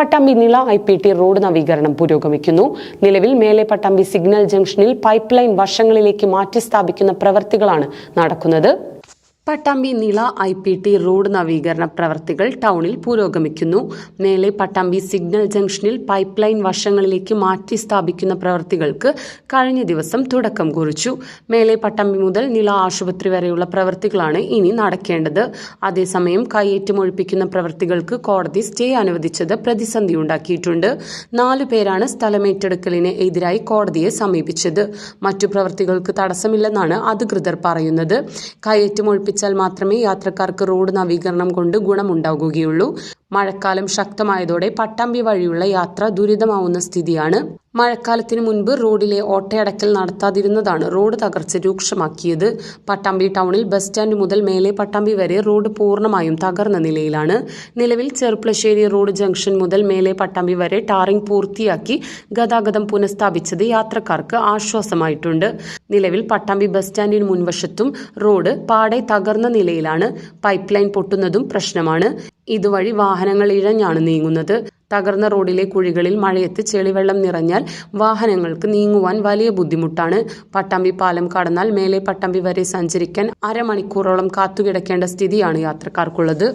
Pattambi Nila I P T road നവീകരണം പുരോഗമിക്കുന്നു. നിലവിൽ മേലെ പട്ടാമ്പി സിഗ്നൽ ജംഗ്ഷനിൽ പൈപ്പ് ലൈൻ വശങ്ങളിലേക്ക് മാറ്റി സ്ഥാപിക്കുന്ന പ്രവൃത്തികളാണ് നടക്കുന്നത്. Pattambi Nila I P T road നവീകരണ പ്രവർത്തികൾ ടൗണിൽ പുരോഗമിക്കുന്നു. മേലെ പട്ടാമ്പി സിഗ്നൽ ജംഗ്ഷനിൽ പൈപ്പ് ലൈൻ വശങ്ങളിലേക്ക് മാറ്റി സ്ഥാപിക്കുന്ന പ്രവർത്തികൾക്ക് കഴിഞ്ഞ ദിവസം തുടക്കം കുറിച്ചു. മേലെ പട്ടാമ്പി മുതൽ നിള ആശുപത്രി വരെയുള്ള പ്രവർത്തികളാണ് ഇനി നടക്കേണ്ടത്. അതേസമയം കയ്യേറ്റമൊഴിപ്പിക്കുന്ന പ്രവർത്തികൾക്ക് കോടതി സ്റ്റേ അനുവദിച്ചത് പ്രതിസന്ധിയുണ്ടാക്കിയിട്ടുണ്ട് നാലു പേരാണ് സ്ഥലമേറ്റെടുക്കലിന് എതിരായി കോടതിയെ സമീപിച്ചത്. മറ്റു പ്രവർത്തികൾക്ക് തടസ്സമില്ലെന്നാണ് അധികൃതർ പറയുന്നത്. കയ്യേറ്റമൊഴിപ്പിച്ചാൽ മാത്രമേ യാത്രക്കാർക്ക് റോഡ് നവീകരണം കൊണ്ട് ഗുണമുണ്ടാകുകയുള്ളൂ. മഴക്കാലം ശക്തമായതോടെ പട്ടാമ്പി വഴിയുള്ള യാത്ര ദുരിതമാവുന്ന സ്ഥിതിയാണ്. മഴക്കാലത്തിന് മുൻപ് റോഡിലെ ഓട്ടയടക്കൽ നടത്താതിരുന്നതാണ് റോഡ് തകർച്ച രൂക്ഷമാക്കിയത്. പട്ടാമ്പി ടൗണിൽ ബസ് സ്റ്റാൻഡ് മുതൽ മേലെ പട്ടാമ്പി വരെ റോഡ് പൂർണമായും തകർന്ന നിലയിലാണ്. നിലവിൽ ചെറുപ്പുളശ്ശേരി റോഡ് ജംഗ്ഷൻ മുതൽ മേലെ പട്ടാമ്പി വരെ ടാറിംഗ് പൂർത്തിയാക്കി ഗതാഗതം പുനഃസ്ഥാപിച്ചത് യാത്രക്കാർക്ക് ആശ്വാസമായിട്ടുണ്ട്. നിലവിൽ പട്ടാമ്പി ബസ് സ്റ്റാൻഡിന് മുൻവശത്തും റോഡ് പാടെ തകർന്ന നിലയിലാണ്. പൈപ്പ് ലൈൻ പൊട്ടുന്നതും പ്രശ്നമാണ്. ഇതുവഴി വാഹനങ്ങൾ ഇഴഞ്ഞാണ് നീങ്ങുന്നത്. തകർന്ന റോഡിലെ കുഴികളിൽ മഴയത്ത് ചെളിവെള്ളം നിറഞ്ഞാൽ വാഹനങ്ങൾക്ക് നീങ്ങുവാൻ വലിയ ബുദ്ധിമുട്ടാണ്. പട്ടാമ്പി പാലം കടന്നാൽ മേലെ പട്ടാമ്പി വരെ സഞ്ചരിക്കാൻ അരമണിക്കൂറോളം കാത്തുകിടക്കേണ്ട സ്ഥിതിയാണ് യാത്രക്കാർക്കുള്ളത്.